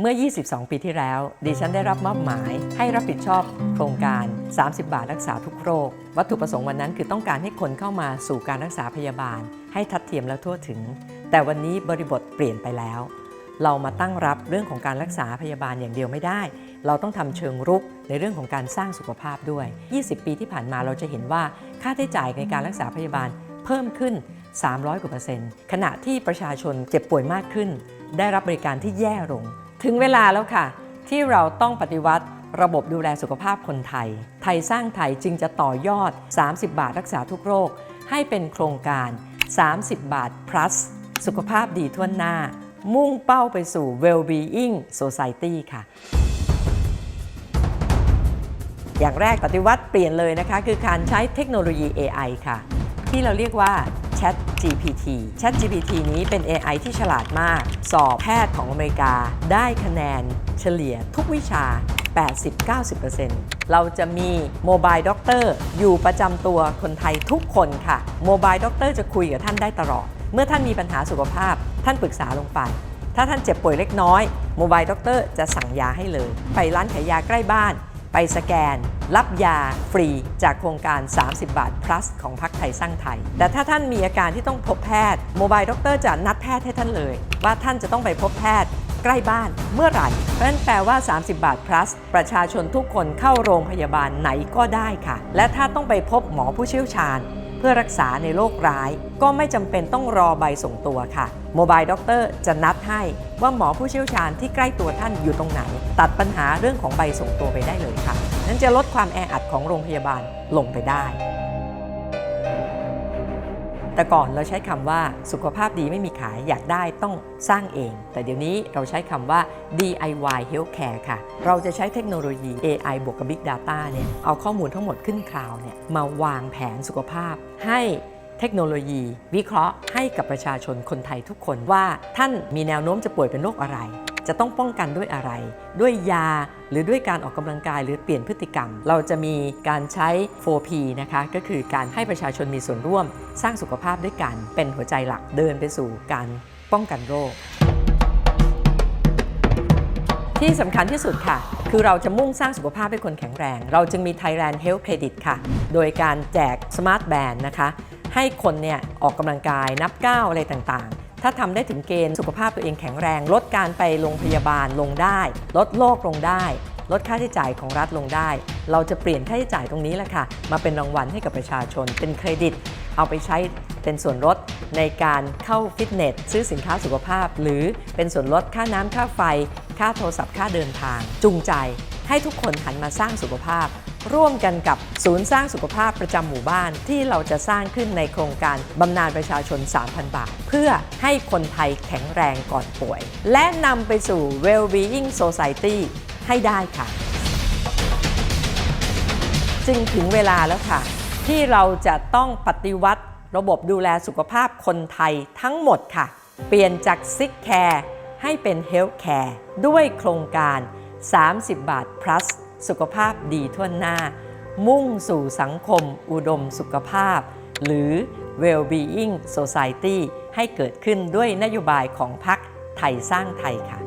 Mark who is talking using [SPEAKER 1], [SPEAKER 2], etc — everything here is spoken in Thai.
[SPEAKER 1] เมื่อ 22 ปีที่แล้ว ดิฉันได้รับมอบหมาย ให้รับผิดชอบโครงการ 30 บาทรักษาทุกโรค วัตถุประสงค์วันนั้นคือต้องการให้คนเข้ามาสู่การรักษาพยาบาล ให้ทัดเทียมและทั่วถึง แต่วันนี้บริบทเปลี่ยนไปแล้ว เรามาตั้งรับเรื่องของการรักษาพยาบาลอย่างเดียวไม่ได้ เราต้องทำเชิงรุกในเรื่องของการสร้างสุขภาพด้วย 20 ปีที่ผ่านมาเราจะเห็นว่าค่าใช้จ่ายในการรักษาพยาบาลเพิ่มขึ้น 300กว่าเปอร์เซ็นต์ขณะที่ประชาชนเจ็บป่วยมากขึ้น ได้รับบริการที่แย่ลง ถึงเวลาแล้วค่ะ ที่เราต้องปฏิวัติระบบดูแลสุขภาพคนไทย ไทยสร้างไทยจึงจะต่อยอด 30 บาทรักษาทุกโรค ให้เป็นโครงการ 30 บาท plus สุขภาพดีทั่วหน้า มุ่งเป้าไปสู่ well-being society ค่ะ อย่างแรกปฏิวัติเปลี่ยนเลยนะคะ คือการใช้เทคโนโลยี AI ค่ะ ที่เราเรียกว่า Chat GPT Chat GPT นี้เป็น AI ที่ฉลาดมาก สอบแพทย์ของอเมริกา ได้คะแนนเฉลี่ยทุกวิชา 80-90%เราจะมีโมบายด็อกเตอร์อยู่ประจำตัวคนไทยทุกคนค่ะโมบายด็อกเตอร์จะคุยกับท่านได้ตลอด เมื่อท่านมีปัญหาสุขภาพ ท่านปรึกษาลงไป ถ้าท่านเจ็บป่วยเล็กน้อยโมบายด็อกเตอร์จะสั่งยาให้เลย ไปร้านขายยาใกล้บ้าน ไปสแกน รับยาฟรีจากโครงการ 30 บาท plus ของพักไทยสร้างไทย แต่ถ้าท่านมีอาการที่ต้องพบแพทย์โมบายด็อกเตอร์จะนัดแพทย์ให้ท่านเลย ว่าท่านจะต้องไปพบแพทย์ใกล้บ้านเมื่อไหร่ เพราะนั้นแปลว่า 30 บาท plus ประชาชนทุกคนเข้าโรงพยาบาลไหนก็ได้ค่ะ และถ้าต้องไปพบหมอผู้เชี่ยวชาญ เพื่อรักษาในโรคร้าย ก็ไม่จำเป็นต้องรอใบส่งตัวค่ะโมบายด็อกเตอร์จะนัดให้ว่าหมอผู้เชี่ยวชาญที่ใกล้ตัวท่านอยู่ตรงไหน ตัดปัญหาเรื่องของใบส่งตัวไปได้เลยค่ะ นั้นจะลดความแออัดของโรงพยาบาลลงไปได้ แต่ก่อนเราใช้คำว่าสุขภาพดีไม่มีขายอยากได้ต้องสร้างเอง แต่เดี๋ยวนี้เราใช้คำว่า DIY Healthcare ค่ะ เราจะใช้เทคโนโลยี AI บวกกับ Big Data เนี่ยเอาข้อมูลทั้งหมดขึ้นคลาวเนี่ยมาวางแผนสุขภาพให้เทคโนโลยี วิเคราะห์ให้กับประชาชนคนไทยทุกคนว่าท่านมีแนวโน้มจะป่วยเป็นโรคอะไร จะต้องป้องกันด้วยอะไร ด้วยยาหรือด้วยการออกกำลังกายหรือเปลี่ยนพฤติกรรม เราจะมีการใช้ 4P นะคะ ก็คือการให้ประชาชนมีส่วนร่วม สร้างสุขภาพด้วยกันเป็นหัวใจหลักเดินไปสู่การป้องกันโรค ที่สำคัญที่สุดค่ะ คือเราจะมุ่งสร้างสุขภาพให้คนแข็งแรง เราจึงมี Thailand Health Credit ค่ะ โดยการแจก Smart Band นะคะ ให้คนเนี่ยออกกำลังกายนับก้าวอะไรต่างๆ ถ้าทำได้ถึงเกณฑ์สุขภาพตัวเองแข็งแรง ลดการไปโรงพยาบาลลงได้ ลดโรคลงได้ ลดค่าใช้จ่ายของรัฐลงได้ เราจะเปลี่ยนค่าใช้จ่ายตรงนี้แหละค่ะ มาเป็นรางวัลให้กับประชาชน เป็นเครดิต เอาไปใช้เป็นส่วนลดในการเข้าฟิตเนส ซื้อสินค้าสุขภาพ หรือเป็นส่วนลดค่าน้ำค่าไฟ ค่าโทรศัพท์ค่าเดินทาง จูงใจให้ทุกคนหันมาสร้างสุขภาพ ร่วมกันกับศูนย์สร้างสุขภาพประจำหมู่บ้านที่เราจะสร้างขึ้นในโครงการบำนาญประชาชน 3,000 บาท เพื่อให้คนไทยแข็งแรงก่อนป่วย และนำไปสู่ well-being society ให้ได้ค่ะ จึงถึงเวลาแล้วค่ะ ที่เราจะต้องปฏิวัติระบบดูแลสุขภาพคนไทยทั้งหมดค่ะ เปลี่ยนจากซิกแคร์ให้เป็นเฮลท์แคร์ด้วยโครงการ 30 บาท plus สุขภาพดีทั่วหน้า มุ่งสู่สังคมอุดมสุขภาพ หรือ well-being society ให้เกิดขึ้นด้วยนโยบายของพรรคไทยสร้างไทยค่ะ